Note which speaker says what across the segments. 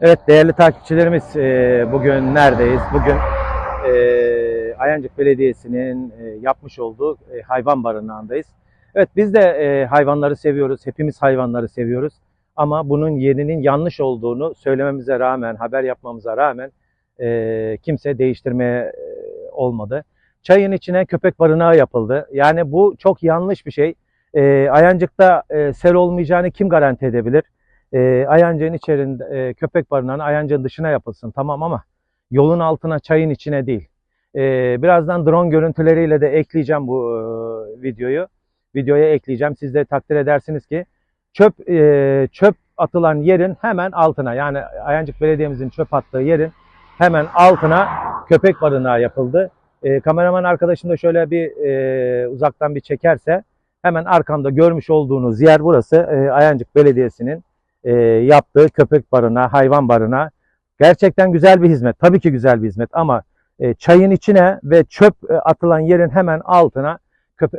Speaker 1: Evet değerli takipçilerimiz e, bugün neredeyiz? Bugün e, Ayancık Belediyesi'nin e, yapmış olduğu hayvan barınağındayız. Evet biz de hayvanları seviyoruz. Hepimiz hayvanları seviyoruz. Ama bunun yerinin yanlış olduğunu söylememize rağmen, haber yapmamıza rağmen kimse değiştirmeye olmadı. Çayın içine köpek barınağı yapıldı. Yani bu çok yanlış bir şey. Ayancık'ta e, sel olmayacağını kim garanti edebilir? E, Ayancık'ın içerisinde e, köpek barınağının Ayancık'ın dışına yapılsın tamam ama yolun altına çayın içine değil. E, birazdan drone görüntüleriyle de ekleyeceğim bu e, videoyu. Videoya ekleyeceğim. Siz de takdir edersiniz ki çöp e, çöp atılan yerin hemen altına yani Ayancık Belediye'mizin çöp attığı yerin hemen altına köpek barınağı yapıldı. E, kameraman arkadaşım da şöyle bir e, uzaktan bir çekerse hemen arkamda görmüş olduğunuz yer burası e, Ayancık Belediyesi'nin e, yaptığı köpek barınağı, hayvan barınağı. Gerçekten güzel bir hizmet. Tabii ki güzel bir hizmet ama e, çayın içine ve çöp e, atılan yerin hemen altına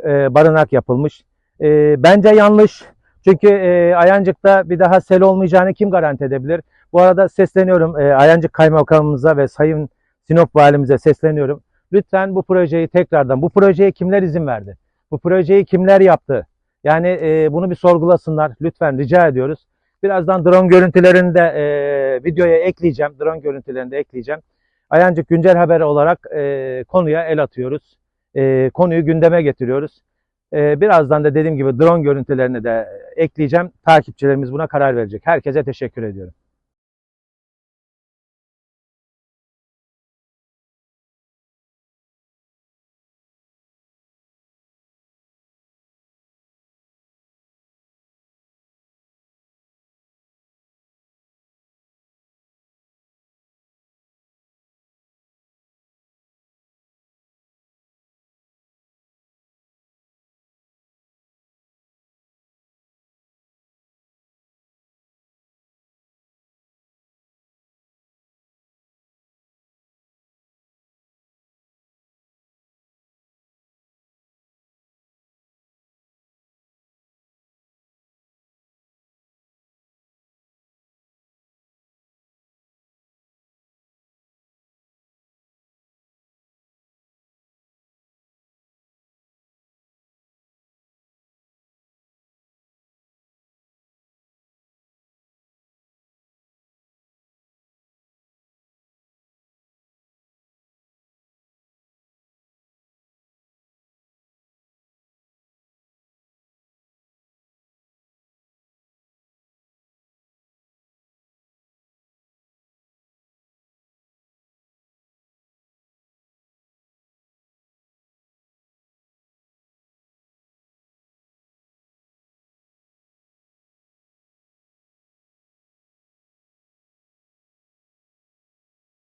Speaker 1: e, barınak yapılmış. E, bence yanlış. Çünkü e, Ayancık'ta bir daha sel olmayacağını kim garanti edebilir? Bu arada sesleniyorum e, Ayancık Kaymakamımıza ve Sayın Sinop Valimize sesleniyorum. Lütfen bu projeyi tekrardan, bu projeye kimler izin verdi? Bu projeyi kimler yaptı? Yani e, bunu bir sorgulasınlar. Lütfen rica ediyoruz. Birazdan drone görüntülerini de e, videoya ekleyeceğim. Drone görüntülerini de ekleyeceğim. Ayancık güncel haber olarak e, konuya el atıyoruz. E, konuyu gündeme getiriyoruz. E, birazdan da dediğim gibi drone görüntülerini de ekleyeceğim. Takipçilerimiz buna karar verecek. Herkese teşekkür ediyorum.